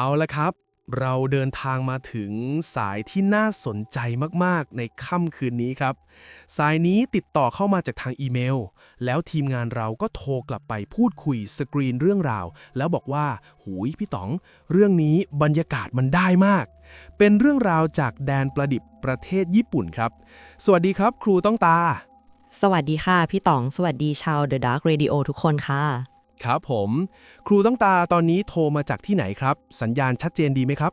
เอาละครับ เราเดินทางมาถึงสายที่น่าสนใจมากๆ ในค่ำคืนนี้ครับ สายนี้ติดต่อเข้ามาจากทางอีเมล แล้วทีมงานเราก็โทรกลับไปพูดคุยสกรีนเรื่องราว แล้วบอกว่า หูยพี่ต๋อง เรื่องนี้บรรยากาศมันได้มาก เป็นเรื่องราวจากแดนประดิบประเทศญี่ปุ่นครับ สวัสดีครับ ครูต้องตา สวัสดีค่ะ พี่ต๋อง สวัสดีชาว The Dark Radio ทุกคนค่ะ ครับผม ครูต้องตาตอนนี้โทรมาจากที่ไหนครับ สัญญาณชัดเจนดีไหมครับ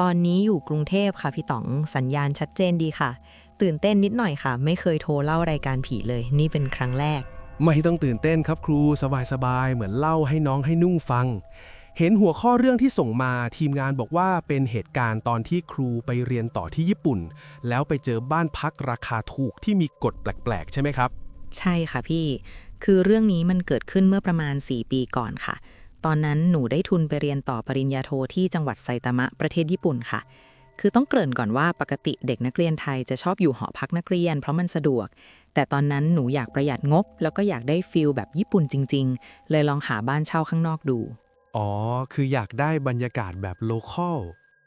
ตอนนี้อยู่กรุงเทพค่ะพี่ต๋องสัญญาณชัดเจนดีค่ะ ตื่นเต้นนิดหน่อยค่ะ ไม่เคยโทรเล่ารายการผีเลย นี่เป็นครั้งแรก ไม่ต้องตื่นเต้นครับครูสบายๆเหมือนเล่าให้น้องให้นุ่งฟัง เห็นหัวข้อเรื่องที่ส่งมาทีมงานบอกว่าเป็นเหตุการณ์ตอนที่ครูไปเรียนต่อที่ญี่ปุ่น แล้วไปเจอบ้านพักราคาถูกที่มีกฎแปลกๆ ใช่ไหมครับ ใช่ค่ะพี่ คือเรื่องนี้มันเกิดขึ้นเมื่อประมาณ 4 ปีก่อนค่ะ ตอนนั้นหนูได้ทุนไปเรียนต่อปริญญาโทที่จังหวัดไซตามะประเทศญี่ปุ่นค่ะ คือต้องเกริ่นก่อนว่าปกติเด็กนักเรียนไทยจะชอบอยู่หอพักนักเรียน เพราะมันสะดวก แต่ตอนนั้นหนูอยากประหยัดงบ แล้วก็อยากได้ฟิลแบบญี่ปุ่นจริง ๆ เลยลองหาบ้านเช่าข้างนอกดู อ๋อ คืออยากได้บรรยากาศแบบโลคอล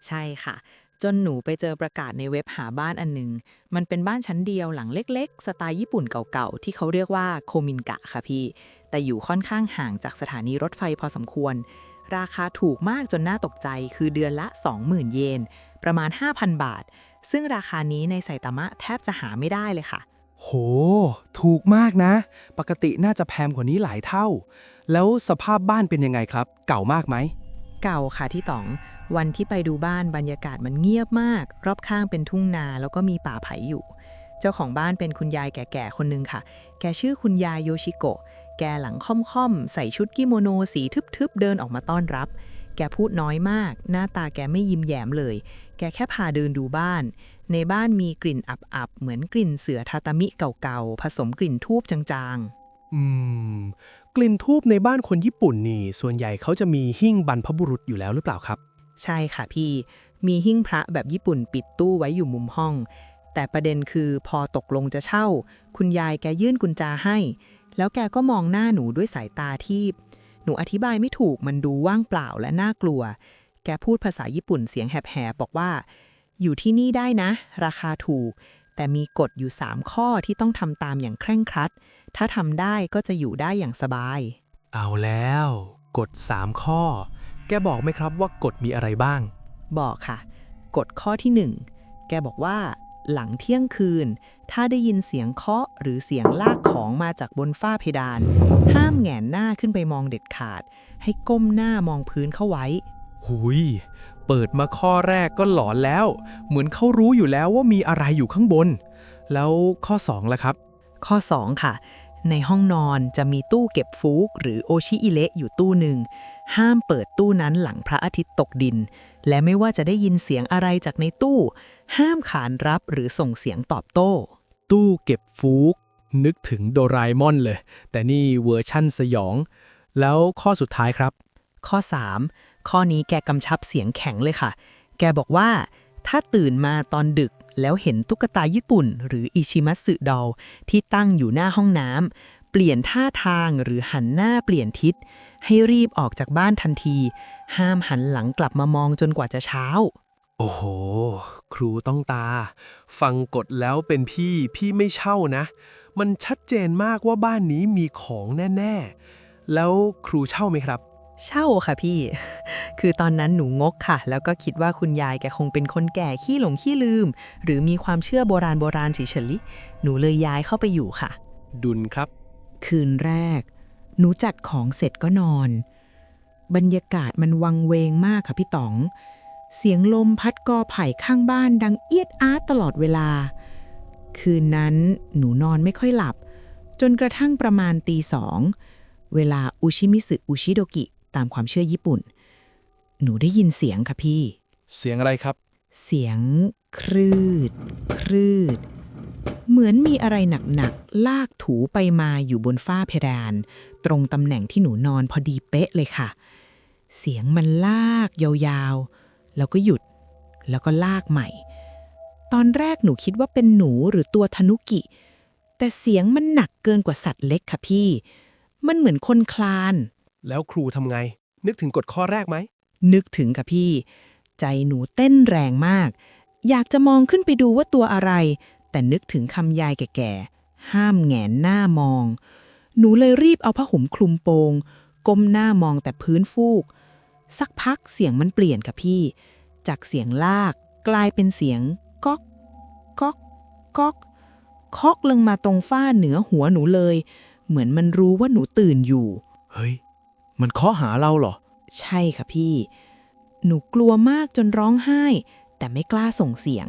ใช่ค่ะ จนหนูไปเจอประกาศในเว็บหาบ้านอันหนึงมันเป็นบ้านชั้นเดียวหลังเล็ก ๆ สไตล์ญี่ปุ่นเก่าๆ ที่เขาเรียกว่าโคมินกะค่ะพี่ แต่อยู่ค่อนข้างห่างจากสถานีรถไฟพอสมควร ราคาถูกมากจนน่าตกใจ คือเดือนละ 20,000 เยน ประมาณ 5,000 บาท ซึ่งราคานี้ในไซตามะแทบจะหาไม่ได้เลยค่ะ โห ถูกมากนะ ปกติน่าจะแพงกว่านี้หลายเท่า แล้วสภาพบ้านเป็นยังไงครับ เก่ามากไหม เก่าค่ะที่ต๋อง วันที่ไปดูบ้านบรรยากาศมันเงียบมาก รอบข้างเป็นทุ่งนาแล้วก็มีป่าไผ่อยู่ เจ้าของบ้านเป็นคุณยายแก่ๆคนหนึงค่ะ แกชื่อคุณยายโยชิโกะ แกหลังค่อมๆ ใส่ชุดกิโมโนสีทึบๆ เดินออกมาต้อนรับ แกพูดน้อยมาก หน้าตาแกไม่ยิ้มแย้มเลย แกแค่พาเดินดูบ้าน ในบ้านมีกลิ่นอับๆ เหมือนกลิ่นเสือทาตามิเก่าๆ ผสมกลิ่นทูบจางๆอืม กลิ่นทูบในบ้านคนญี่ปุ่นนี่ ส่วนใหญ่เขาจะมีหิ้งบรรพบุรุษอยู่แล้วหรือเปล่าครับ ใช่ค่ะพี่ มีหิ้งพระแบบญี่ปุ่นปิดตู้ไว้อยู่มุมห้อง แต่ประเด็นคือพอตกลงจะเช่า คุณยายแกยื่นกุญแจให้ แล้วแกก็มองหน้าหนูด้วยสายตาที่ หนูอธิบายไม่ถูกมันดูว่างเปล่าและน่ากลัว แกพูดภาษาญี่ปุ่นเสียงแหบๆบอกว่า อยู่ที่นี่ได้นะ ราคาถูก แต่มีกฎอยู่ 3 ข้อที่ต้องทำตามอย่างเคร่งครัด ถ้าทำได้ก็จะอยู่ได้อย่างสบาย เอาแล้ว กฎ 3 ข้อ แกบอกไหมครับว่ากฎมีอะไรบ้าง บอกค่ะ กฎข้อที่ 1 แกบอกว่า หลังเที่ยงคืน ถ้าได้ยินเสียงเคาะหรือเสียงลากของมาจากบนฝ้าเพดาน ห้ามแหงนหน้าขึ้นไปมองเด็ดขาด ให้ก้มหน้ามองพื้นเข้าไว้ หุย เปิดมาข้อแรกก็หลอนแล้ว เหมือนเขารู้อยู่แล้วว่ามีอะไรอยู่ข้างบน แล้วข้อ2ล่ะครับ ข้อ 2 ค่ะ ในห้องนอนจะมีตู้เก็บฟูกหรือโอชิอิเละอยู่ตู้หนึ่ง ห้ามเปิดตู้นั้นหลังพระอาทิตย์ตกดิน และไม่ว่าจะได้ยินเสียงอะไรจากในตู้ ห้ามขานรับหรือส่งเสียงตอบโต้ ตู้เก็บฟูก นึกถึงโดราเอมอนเลย แต่นี่เวอร์ชั่นสยอง แล้วข้อสุดท้ายครับ ข้อ 3 ข้อนี้แกกำชับเสียงแข็งเลยค่ะ แกบอกว่า ถ้าตื่นมาตอนดึกแล้วเห็นตุ๊กตาญี่ปุ่น หรืออิชิมัตสึดอลที่ตั้งอยู่หน้าห้องน้ำ เปลี่ยนท่าทางหรือหันหน้าเปลี่ยนทิศ ให้รีบออกจากบ้านทันที ห้ามหันหลังกลับมามองจนกว่าจะเช้า โอ้โห ครูต้องตา ฟังกฎแล้วเป็นพี่พี่ไม่เช่านะ มันชัดเจนมากว่าบ้านนี้มีของแน่ ๆ แล้วครูเช่าไหมครับ เช่าค่ะพี่ คือตอนนั้นหนูงกค่ะ แล้วก็คิดว่าคุณยายแกคงเป็นคนแก่ขี้หลงขี้ลืม หรือมีความเชื่อโบราณโบราณเฉยๆหนูเลยย้ายเข้าไปอยู่ค่ะ ดุลครับ คืนแรก หนูจัดของเสร็จก็นอน บรรยากาศมันวังเวงมากค่ะพี่ต๋อง เสียงลมพัดกอไผ่ข้างบ้านดังเอียดอาร์ตตลอดเวลา คืนนั้นหนูนอนไม่ค่อยหลับ จนกระทั่งประมาณตีสอง เวลาอุชิมิสึอุชิโดกิตามความเชื่อญี่ปุ่น หนูได้ยินเสียงค่ะพี่ เสียงอะไรครับ เสียงครืด ครืด เหมือนมีอะไรหนักๆ ลากถูไปมาอยู่บนฝ้าเพดาน ตรงตำแหน่งที่หนูนอนพอดีเป๊ะเลยค่ะ เสียงมันลากยาวๆ แล้วก็หยุด แล้วก็ลากใหม่ ตอนแรกหนูคิดว่าเป็นหนูหรือตัวทนุกิ แต่เสียงมันหนักเกินกว่าสัตว์เล็กค่ะพี่ มันเหมือนคนคลาน แล้วครูทำไง นึกถึงกฎข้อแรกไหม นึกถึงกับพี่ ใจหนูเต้นแรงมาก อยากจะมองขึ้นไปดูว่าตัวอะไร แต่นึกถึงคำยายแก่ๆ ห้ามแหงนหน้ามอง หนูเลยรีบเอาผ้าห่มคลุมโปง ก้มหน้ามองแต่พื้นฟูก สักพักเสียงมันเปลี่ยนค่ะพี่ จากเสียงลากกลายเป็นเสียงก๊อกก๊อกก๊อกเคาะลงมาตรงฝ้าเหนือหัวหนูเลย เหมือนมันรู้ว่าหนูตื่นอยู่ เฮ้ย มันเคาะหาเราเหรอ ใช่ค่ะพี่ หนูกลัวมากจนร้องไห้ แต่ไม่กล้าส่งเสียง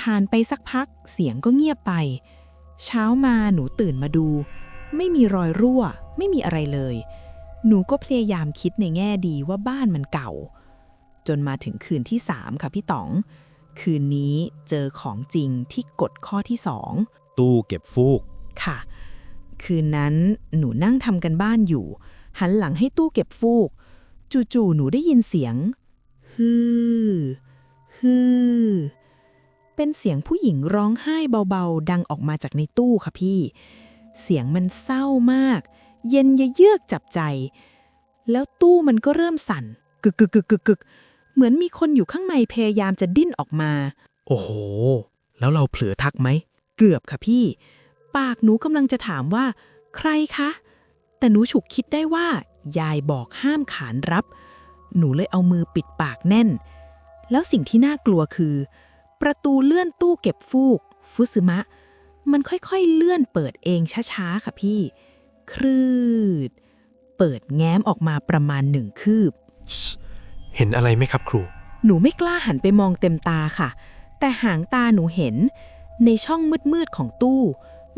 ผ่านไปสักพักเสียงก็เงียบไป เช้ามาหนูตื่นมาดู ไม่มีรอยรั่ว ไม่มีอะไรเลย หนูก็พยายามคิดในแง่ดีว่าบ้านมันเก่า จนมาถึงคืนที่สามค่ะพี่ต๋อง คืนนี้เจอของจริงที่กฎข้อที่สองตู้เก็บฟูกค่ะ คืนนั้นหนูนั่งทำกันบ้านอยู่ หันหลังให้ตู้เก็บฟูก จู่ๆหนูได้ยินเสียงฮือฮือ เป็นเสียงผู้หญิงร้องไห้เบาๆ ดังออกมาจากในตู้ค่ะพี่ เสียงมันเศร้ามาก เย็นยะเยือกจับใจ แล้วตู้มันก็เริ่มสั่น กึกกึกกึกกึกกึกเหมือนมีคนอยู่ข้างในพยายามจะดิ้นออกมา โอ้โห แล้วเราเผลอทักไหม เกือบค่ะพี่ ปากหนูกำลังจะถามว่า ใครคะ แต่หนูฉุกคิดได้ว่า ยายบอกห้ามขานรับ หนูเลยเอามือปิดปากแน่น แล้วสิ่งที่น่ากลัวคือ ประตูเลื่อนตู้เก็บฟูก ฟุซึมะ มันค่อยๆเลื่อนเปิดเองช้าๆ ค่ะพี่ ครืด เปิดแง้มออกมาประมาณหนึ่งคืบ เห็นอะไรไหมครับครู หนูไม่กล้าหันไปมองเต็มตาค่ะ แต่หางตาหนูเห็น ในช่องมืดๆของตู้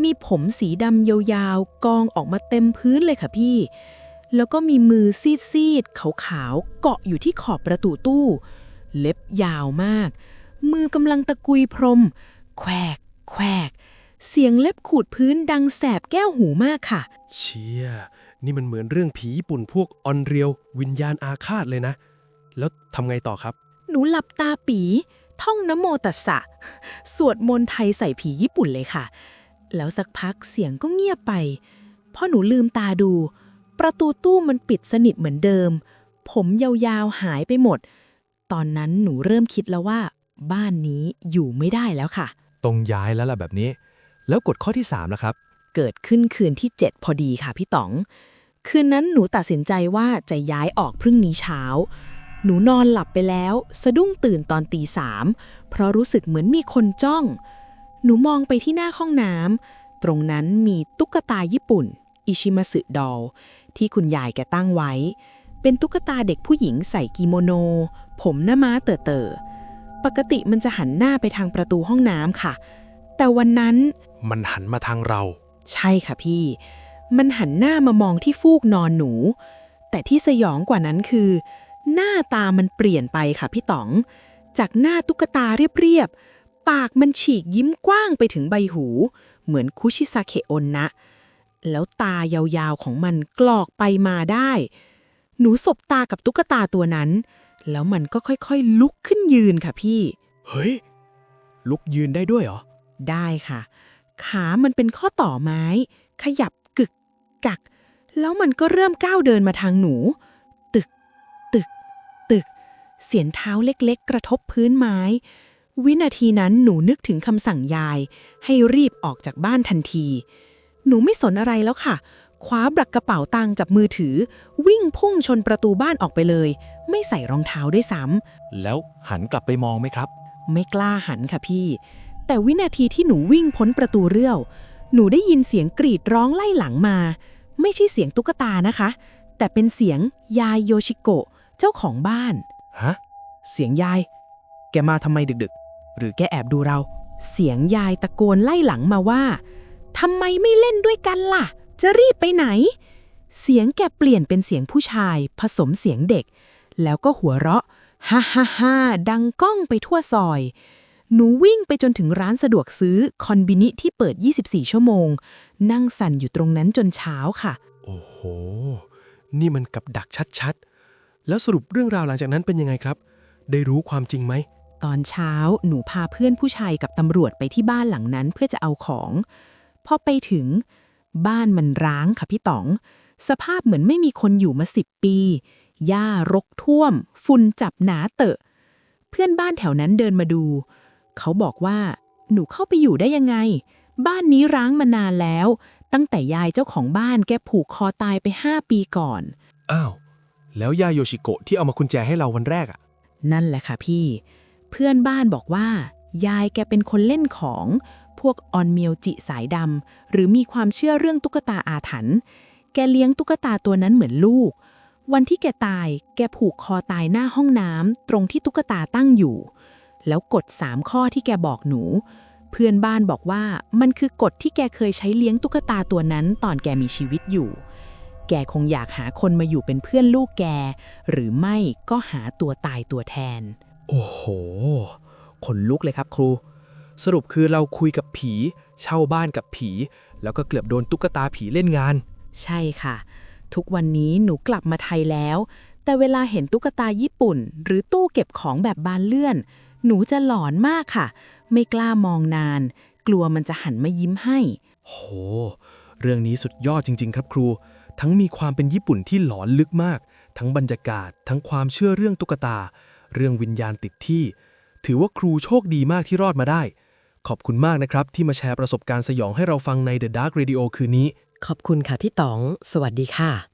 มีผมสีดำยาวๆ กองออกมาเต็มพื้นเลยค่ะพี่ แล้วก็มีมือซีดๆขาวๆเกาะอยู่ที่ขอบประตูตู้ เล็บยาวมาก มือกำลังตะกุยพรม แควก แควก เสียงเล็บขูดพื้นดังแสบแก้วหูมากค่ะ เชี่ย นี่มันเหมือนเรื่องผีญี่ปุ่นพวกออนเรียว วิญญาณอาฆาตเลยนะ แล้วทำไงต่อครับ หนูหลับตาปี ท่องนะโมตัสสะ สวดมนต์ไทยใส่ผีญี่ปุ่นเลยค่ะ แล้วสักพักเสียงก็เงียบไป พอหนูลืมตาดู ประตูตู้มันปิดสนิทเหมือนเดิม ผมยาวๆหายไปหมดตอนนั้นหนูเริ่มคิดแล้วว่า บ้านนี้อยู่ไม่ได้แล้วค่ะตรงย้ายแล้วล่ะแบบนี้ แล้วกฎข้อที่3ล่ะครับ เกิดขึ้นคืนที่ 7 พอดีค่ะพี่ต๋อง คืนนั้นหนูตัดสินใจว่าจะย้ายออกพรุ่งนี้เช้า หนูนอนหลับไปแล้ว สะดุ้งตื่นตอนตีสามเพราะรู้สึกเหมือนมีคนจ้อง หนูมองไปที่หน้าห้องน้ำตรงนั้นมีตุ๊กตาญี่ปุ่น อิชิมาสึดอลที่คุณยายแกตั้งไว้ เป็นตุ๊กตาเด็กผู้หญิงใส่กิโมโน ผมหน้าม้าเต๋อเต๋อๆ ปกติมันจะหันหน้าไปทางประตูห้องน้ำค่ะ แต่วันนั้นมันหันมาทางเรา ใช่ค่ะพี่ มันหันหน้ามามองที่ฟูกนอนหนู แต่ที่สยองกว่านั้นคือ หน้าตามันเปลี่ยนไปค่ะพี่ต๋อง จากหน้าตุ๊กตาเรียบๆ ปากมันฉีกยิ้มกว้างไปถึงใบหู เหมือนคุชิซาเคโอนนะ แล้วตายาวๆของมันกรอกไปมาได้ หนูสบตากับตุ๊กตาตัวนั้น แล้วมันก็ค่อยๆลุกขึ้นยืนค่ะพี่ เฮ้ย ลุกยืนได้ด้วยเหรอ ได้ค่ะ ขามันเป็นข้อต่อไม้ ขยับกึกกัก แล้วมันก็เริ่มก้าวเดินมาทางหนู ตึก ตึก ตึก เสียงเท้าเล็กๆ กระทบพื้นไม้ วินาทีนั้นหนูนึกถึงคำสั่งยาย ให้รีบออกจากบ้านทันที หนูไม่สนอะไรแล้วค่ะ คว้าบักกระเป๋าตังค์จับมือถือ วิ่งพุ่งชนประตูบ้านออกไปเลย ไม่ใส่รองเท้าด้วยซ้ำแล้วหันกลับไปมองไหมครับไม่กล้าหันค่ะพี่ แต่วินาทีที่หนูวิ่งพ้นประตูเรี่ยว หนูได้ยินเสียงกรีดร้องไล่หลังมา ไม่ใช่เสียงตุ๊กตานะคะ แต่เป็นเสียงยายโยชิโกะเจ้าของบ้าน ฮะ เสียงยาย แกมาทำไมดึกๆ หรือแกแอบดูเรา เสียงยายตะโกนไล่หลังมาว่า ทำไมไม่เล่นด้วยกันล่ะ จะรีบไปไหน เสียงแกเปลี่ยนเป็นเสียงผู้ชาย ผสมเสียงเด็ก แล้วก็หัวเราะฮ่าฮ่าฮ่าดังก้องไปทั่วซอย หนูวิ่งไปจนถึงร้านสะดวกซื้อคอนบินิที่เปิด 24 ชั่วโมง นั่งสั่นอยู่ตรงนั้นจนเช้าค่ะ โอ้โห นี่มันกับดักชัดๆ แล้วสรุปเรื่องราวหลังจากนั้นเป็นยังไงครับ ได้รู้ความจริงไหม ตอนเช้าหนูพาเพื่อนผู้ชายกับตำรวจไปที่บ้านหลังนั้นเพื่อจะเอาของ พอไปถึง บ้านมันร้างค่ะพี่ต๋อง สภาพเหมือนไม่มีคนอยู่มาสิบปี หญ้ารกท่วม ฝุ่นจับหนาเตอะ เพื่อนบ้านแถวนั้นเดินมาดู เขาบอกว่า หนูเข้าไปอยู่ได้ยังไง บ้านนี้ร้างมานานแล้ว ตั้งแต่ยายเจ้าของบ้านแกผูกคอตายไปห้าปีก่อน อ้าว แล้วยาโยชิโกะที่เอามากุญแจให้เราวันแรกอะนั่นแหละค่ะพี่ เพื่อนบ้านบอกว่า ยายแกเป็นคนเล่นของพ วกออนเมียวจิสายดำหรือมีความเชื่อเรื่องตุ๊กตาอาถรรพ์แกเลี้ยงตุ๊กตาตัวนั้นเหมือนลูก วันที่แกตายแกผูกคอตายหน้าห้องน้ำตรงที่ตุ๊กตาตั้งอยู่ แล้วกฎสามข้อที่แกบอกหนู เพื่อนบ้านบอกว่ามันคือกฎที่แกเคยใช้เลี้ยงตุ๊กตาตัวนั้นตอนแกมีชีวิตอยู่ แกคงอยากหาคนมาอยู่เป็นเพื่อนลูกแก หรือไม่ก็หาตัวตายตัวแทน โอ้โหขนลุกเลยครับครู สรุปคือเราคุยกับผี เช่าบ้านกับผี แล้วก็เกือบโดนตุ๊กตาผีเล่นงาน ใช่ค่ะ ทุกวันนี้หนูกลับมาไทยแล้ว แต่เวลาเห็นตุ๊กตาญี่ปุ่น หรือตู้เก็บของแบบบานเลื่อน หนูจะหลอนมากค่ะ ไม่กล้ามองนาน กลัวมันจะหันมายิ้มให้ โห เรื่องนี้สุดยอดจริง ๆ ครับครู ทั้งมีความเป็นญี่ปุ่นที่หลอนลึกมาก ทั้งบรรยากาศ ทั้งความเชื่อเรื่องตุ๊กตา เรื่องวิญญาณติดที่ ถือว่าครูโชคดีมากที่รอดมาได้ ขอบคุณมากนะครับ ที่มาแชร์ประสบการณ์สยองให้เราฟังใน The Dark Radio คืนนี้ ขอบคุณค่ะพี่ต๋อง สวัสดีค่ะ